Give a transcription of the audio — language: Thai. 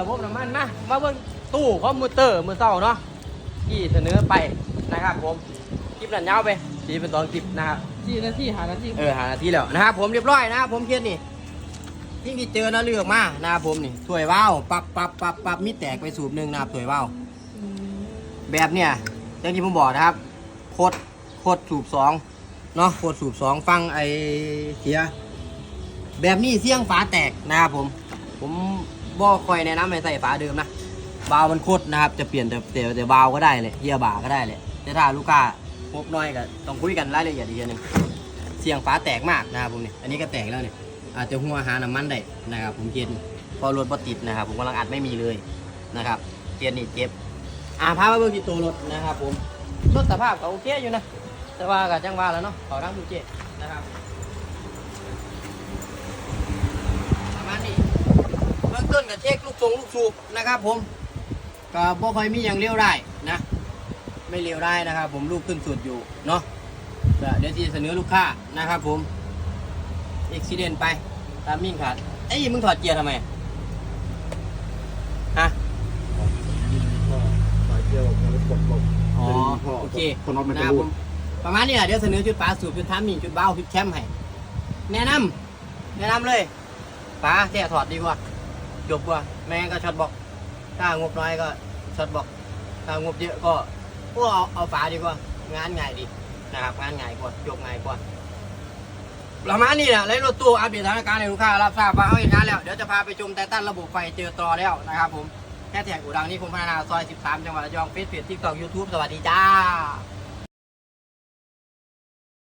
ระบบน้ำมันมามาเบิ่งตู้คอมพิวเตอร์มือเศร้าเนาะที่เสนอไปนะครับผมคลิปนั้นยาวไปสีเป็นตอนคลิปนะครับสี่นาทีหานาทีเออหานาทีแล้วนะครับผมเรียบร้อยนะครับผมเคสนี่ที่ที่เจอนะเลือกมานะครับผมนี่ถ้วยว่าวปับปับปับปับมีแตกไปสูบหนึ่งนะครับถ้วยว่าวแบบเนี่ยอย่างที่ผมบอกนะครับโคตรโคตรสูบสองเนาะโคตรสูบสองฟังไอเสีย แบบนี้เสี่ยงฝาแตกนะครับผม ผม บ่คอยแนะนำให้ใส่ฝาเดิมนะบาวมันโคตรนะครับ จะเปลี่ยนแต่แต่แต่บาวก็ได้เลยเฮียบ่าก็ได้เลยแต่ถ้าลูกค้าพบน้อยก็ต้องคุยกันรายละเอียดอีกทีหนึงเสียงฟ้าแตกมากนะครับผมเนี่ยอันนี้ก็แตกแล้วเนี่ยอาจจะหัวหาน้ำมันได้นะครับ ผมเกียนพอรถบ่ติดนะครับ ผมกำลังอัดไม่มีเลยนะครับเกียนนี่เจ็บอ่าพามาเบิ่งที่ตัวรถนะครับ ผมรถสภาพก็โอเคอยู่นะแต่ว่าก็จังว่าแล้วเนาะขอทั้งทุกเจนะครับประมาณนี้เบื้อง ต้นก็เช็คลูกทรงลูกสูบนะครับ ผมก็บ่ค่อยมีอย่างเลี้ยวได้นะ ไม่เลี้ยวได้นะครับ ผมลูกขึ้นสุดอยู่เนาะเดี๋ยวจะเสนอลูกค้านะครับ ผมเอ็กซิเดนไปตามมิ่งขาดเอ้ยมึงถอดเกียร์ทำไมฮะสายเกี่ยวมันกดลงอ๋อโอเคคนน็อตมันนะจะครับรูผดมประมาณนี้แหละเดี๋ยวเสนอชุดปลาสูบชุดทามมิ่งชุดเบ้าชุดแคมป์ให้แนะนำแนะนำเลยปลาแท้ถอดดีกว่า จบว่าไม่งั้ก็ช็อตบอก ถ้างบน้อยก็ช็อตบอก ถ้างบเยอะก็พวกเอาเอาฝาดีกว่า งานง่ายดีนะครับงานง่ายกว่าจบง่ายกว่าประมาณนี้แหละเลยรถตู้อัปเดตสถานการณ์ให้ลูกค้ารับทราบว่าเขาเห็นงานแล้วเดี๋ยวจะพาไปชมไททันระบบไฟเจอตรอแล้วนะครับผมแค่แท็กอูดังนี่คงพัฒนาซอย 13 จังหวัดระยองเฟซเพจทิกตอกยูทูบสวัสดีจ้า